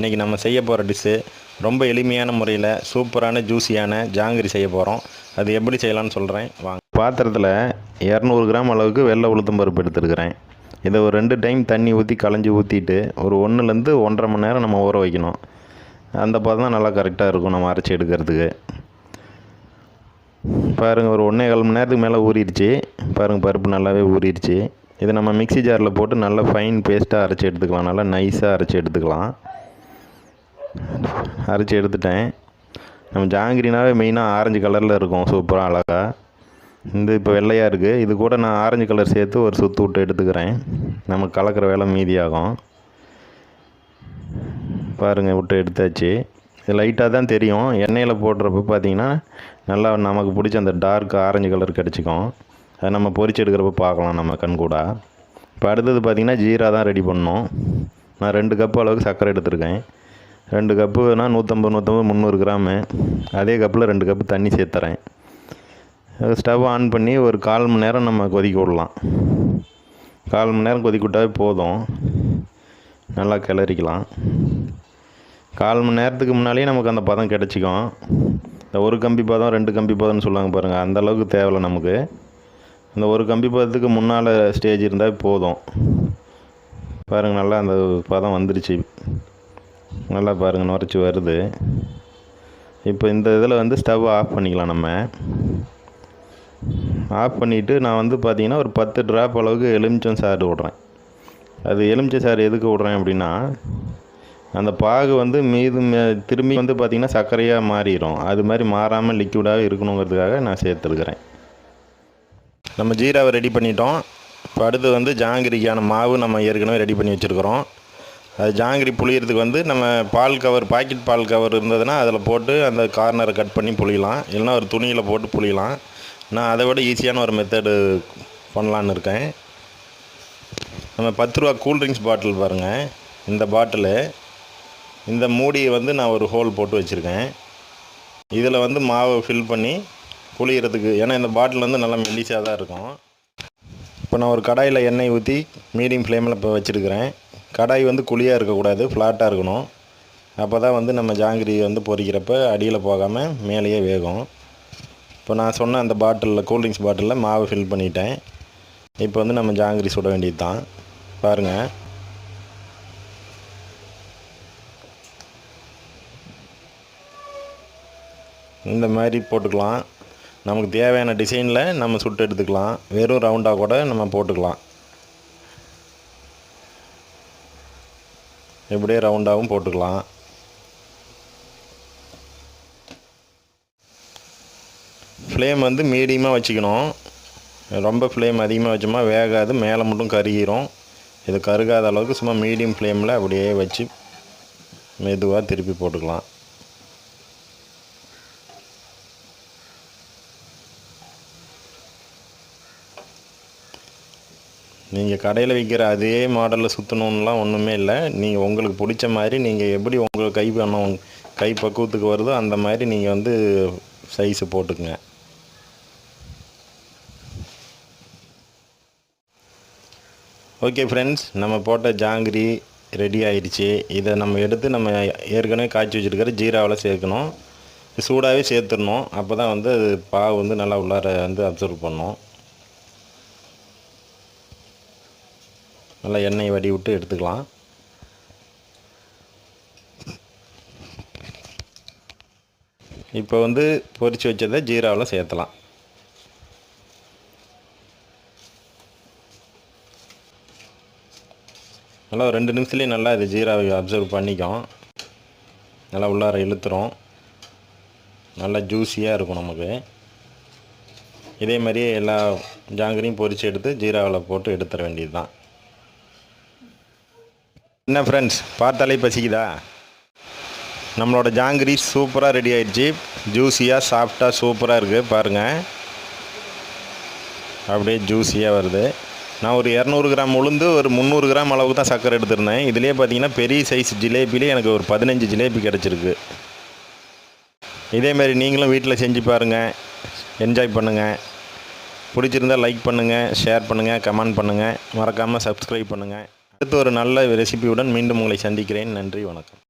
இன்றைக்கி நம்ம செய்ய போகிற டிஷ்ஷு ரொம்ப எளிமையான முறையில் சூப்பரான ஜூஸியான ஜாங்கிரி செய்ய போகிறோம் அது எப்படி செய்யலாம்னு சொல்கிறேன் வாங்க. பாத்திரத்தில் இரநூறு கிராம் அளவுக்கு வெள்ளை உளுத்தம் பருப்பு எடுத்துருக்கிறேன். இதை ஒரு ரெண்டு டைம் தண்ணி ஊற்றி களைஞ்சி ஊற்றிட்டு ஒரு ஒன்றுலேருந்து ஒன்றரை மணி நேரம் நம்ம ஊற வைக்கணும். அந்த பார்த்து தான் நல்லா கரெக்டாக இருக்கும் நம்ம அரைச்சி எடுக்கிறதுக்கு. பாருங்கள் ஒரு ஒன்றே கால் மணி நேரத்துக்கு மேலே ஊறிடுச்சு. பாருங்கள் பருப்பு நல்லாவே ஊறிடுச்சு. இதை நம்ம மிக்ஸி ஜாரில் போட்டு நல்லா ஃபைன் பேஸ்ட்டாக அரைச்சி எடுத்துக்கலாம். நல்லா நைஸாக அரைச்சி எடுத்துக்கலாம். அரைச்சி எடுத்துட்டேன். நம்ம ஜாங்கிரினாவே மெயினாக ஆரஞ்சு கலரில் இருக்கும் சூப்பராக அழகாக இந்த இப்போ வெள்ளையாக இருக்குது இது கூட நான் ஆரஞ்சு கலர் சேர்த்து ஒரு சுற்று விட்டு எடுத்துக்கிறேன். நமக்கு கலக்கிற வேலை மீதியாகும். பாருங்கள் விட்டு எடுத்தாச்சு. இது லைட்டாக தான் தெரியும். எண்ணெயில் போடுறப்ப பார்த்தீங்கன்னா நல்லா நமக்கு பிடிச்ச அந்த டார்க் ஆரஞ்சு கலர் கிடச்சிக்கும். அதை நம்ம பொரிச்சு எடுக்கிறப்ப பார்க்கலாம் நம்ம கண்கூட இப்போ அடுத்தது பார்த்திங்கன்னா ஜீரா தான் ரெடி பண்ணோம் நான் ரெண்டு கப்பு அளவுக்கு சர்க்கரை எடுத்திருக்கேன். ரெண்டு கப்புனா நூற்றம்பது நூற்றம்பது முந்நூறு கிராமு அதே கப்பில் ரெண்டு கப்பு தண்ணி சேர்த்துறேன். ஸ்டவ் ஆன் பண்ணி ஒரு கால் மணி நேரம் நம்ம கொதிக்க விடலாம். கால் மணி நேரம் கொதிக்க விட்டாவே போதும். நல்லா கிளறிக்கலாம். கால் மணி நேரத்துக்கு முன்னாலேயே நமக்கு அந்த பதம் கிடச்சிக்கும். இந்த ஒரு கம்பி பதம் ரெண்டு கம்பி பதம்னு சொல்லுவாங்க பாருங்கள் அந்த அளவுக்கு நமக்கு. இந்த ஒரு கம்பி பதத்துக்கு முன்னால் ஸ்டேஜ் இருந்தால் போதும். பாருங்கள் நல்லா அந்த பதம் வந்துருச்சு. நல்லா பாருங்கள் நுரைச்சி வருது. இப்போ இந்த இதில் வந்து ஸ்டவ் ஆஃப் பண்ணிக்கலாம் நம்ம. ஆஃப் பண்ணிவிட்டு நான் வந்து பார்த்திங்கன்னா ஒரு பத்து ட்ராப் அளவுக்கு எலுமிச்சம் சாறு விட்றேன். அது எலுமிச்சை சாறு எதுக்கு விட்றேன் அப்படின்னா அந்த பாகு வந்து மீது மே- திரும்பி வந்து பார்த்திங்கன்னா சர்க்கரையாக மாறிடும் அது மாதிரி மாறாமல் லிக்விடாக இருக்கணுங்கிறதுக்காக நான் சேர்த்துருக்குறேன். நம்ம ஜீராவை ரெடி பண்ணிட்டோம். இப்போ அடுத்து வந்து ஜாங்கிரிக்கான மாவு நம்ம ஏற்கனவே ரெடி பண்ணி வச்சுருக்குறோம். அது ஜாங்கிரி புளியறதுக்கு வந்து நம்ம பால் கவர் பாக்கெட் பால் கவர் இருந்ததுன்னா அதில் போட்டு அந்த கார்னரை கட் பண்ணி புளியலாம் இல்லைன்னா ஒரு துணியில் போட்டு புளியலாம் நான் அதை விட ஈஸியான ஒரு மெத்தடு பண்ணலான்னு இருக்கேன். நம்ம பத்து ரூபா கூல்ட்ரிங்க்ஸ் பாட்டில் பாருங்கள் இந்த பாட்டிலு இந்த மூடியை வந்து நான் ஒரு ஹோல் போட்டு வச்சுருக்கேன். இதில் வந்து மாவை ஃபில் பண்ணி புளியறதுக்கு ஏன்னா இந்த பாட்டில் வந்து நல்லா மெல்லிசாக தான் இருக்கும். இப்போ நான் ஒரு கடாயில் எண்ணெய் ஊற்றி மீடியம் ஃப்ளேமில் இப்போ வச்சுருக்கிறேன். கடாய் வந்து குழியாக இருக்கக்கூடாது ஃப்ளாட்டாக இருக்கணும். அப்போ தான் வந்து நம்ம ஜாங்கிரி வந்து பொறிக்கிறப்ப அடியில் போகாமல் மேலேயே வேகும். இப்போ நான் சொன்ன அந்த பாட்டிலில் கூல்ட்ரிங்க்ஸ் பாட்டிலில் மாவு ஃபில் பண்ணிட்டேன். இப்போ வந்து நம்ம ஜாங்கிரி சுட வேண்டியது தான் பாருங்கள் இந்த மாதிரி போட்டுக்கலாம். நமக்கு தேவையான டிசைனில் நம்ம சுட்டு எடுத்துக்கலாம். வெறும் ரவுண்டாக கூட நம்ம போட்டுக்கலாம். இப்படியே ரவுண்டாகவும் போட்டுக்கலாம். ஃப்ளேம் வந்து மீடியமாக வச்சுக்கணும். ரொம்ப ஃப்ளேம் அதிகமாக வச்சோமா வேகாது மேலே மட்டும் கருகிரும். இது கருகாத அளவுக்கு சும்மா மீடியம் ஃப்ளேமில் அப்படியே வச்சு மெதுவாக திருப்பி போட்டுக்கலாம். நீங்கள் கடையில் விற்கிற அதே மாடலில் சுற்றணுன்னுலாம் ஒன்றுமே இல்லை. நீங்கள் உங்களுக்கு பிடிச்ச மாதிரி நீங்கள் எப்படி உங்களுக்கு கை பண்ண கை பக்குவத்துக்கு வருதோ அந்த மாதிரி நீங்கள் வந்து சைஸு போட்டுக்குங்க. ஓகே ஃப்ரெண்ட்ஸ் நம்ம போட்ட ஜாங்கிரி ரெடி ஆயிடுச்சு. இதை நம்ம எடுத்து நம்ம ஏற்கனவே காய்ச்சி வச்சுருக்கிற ஜீராவில் சேர்க்கணும். சூடாகவே சேர்த்துடணும். அப்போ தான் வந்து அது பாவு வந்து நல்லா உள்ளார வந்து அப்சர்வ் பண்ணோம். நல்லா எண்ணெய் வடி விட்டு எடுத்துக்கலாம். இப்போ வந்து பொரித்து வச்சதை ஜீராவில் சேர்த்தலாம். நல்லா ரெண்டு நிமிஷத்துலேயே நல்லா இது ஜீராவை அப்சர்வ் பண்ணிக்கும். நல்லா உள்ளார இழுத்துரும். நல்லா ஜூஸியாக இருக்கும் நமக்கு. இதே மாதிரியே எல்லா ஜாங்கிரியும் பொரித்து எடுத்து ஜீராவில் போட்டு எடுத்துட வேண்டியது தான் என்ன ஃப்ரெண்ட்ஸ் பார்த்தாலே பசிக்குதா? நம்மளோட ஜாங்கிரி சூப்பராக ரெடி ஆயிடுச்சு. ஜூஸியாக சாஃப்டாக சூப்பராக இருக்குது பாருங்கள் அப்படியே ஜூஸியாக வருது. நான் ஒரு இரநூறு கிராம் உளுந்து ஒரு முந்நூறு கிராம் அளவுக்கு தான் சர்க்கரை எடுத்திருந்தேன். இதுலேயே பார்த்தீங்கன்னா பெரிய சைஸ் ஜிலேபிலே எனக்கு ஒரு பதினஞ்சு ஜிலேபி கிடச்சிருக்கு. இதேமாரி நீங்களும் வீட்டில் செஞ்சு பாருங்கள் என்ஜாய் பண்ணுங்கள் பிடிச்சிருந்தா லைக் பண்ணுங்கள் ஷேர் பண்ணுங்கள் கமெண்ட் பண்ணுங்கள் மறக்காமல் சப்ஸ்கிரைப் பண்ணுங்கள் அடுத்து ஒரு நல்ல ரெசிபியுடன் மீண்டும் உங்களை சந்திக்கிறேன். நன்றி வணக்கம்.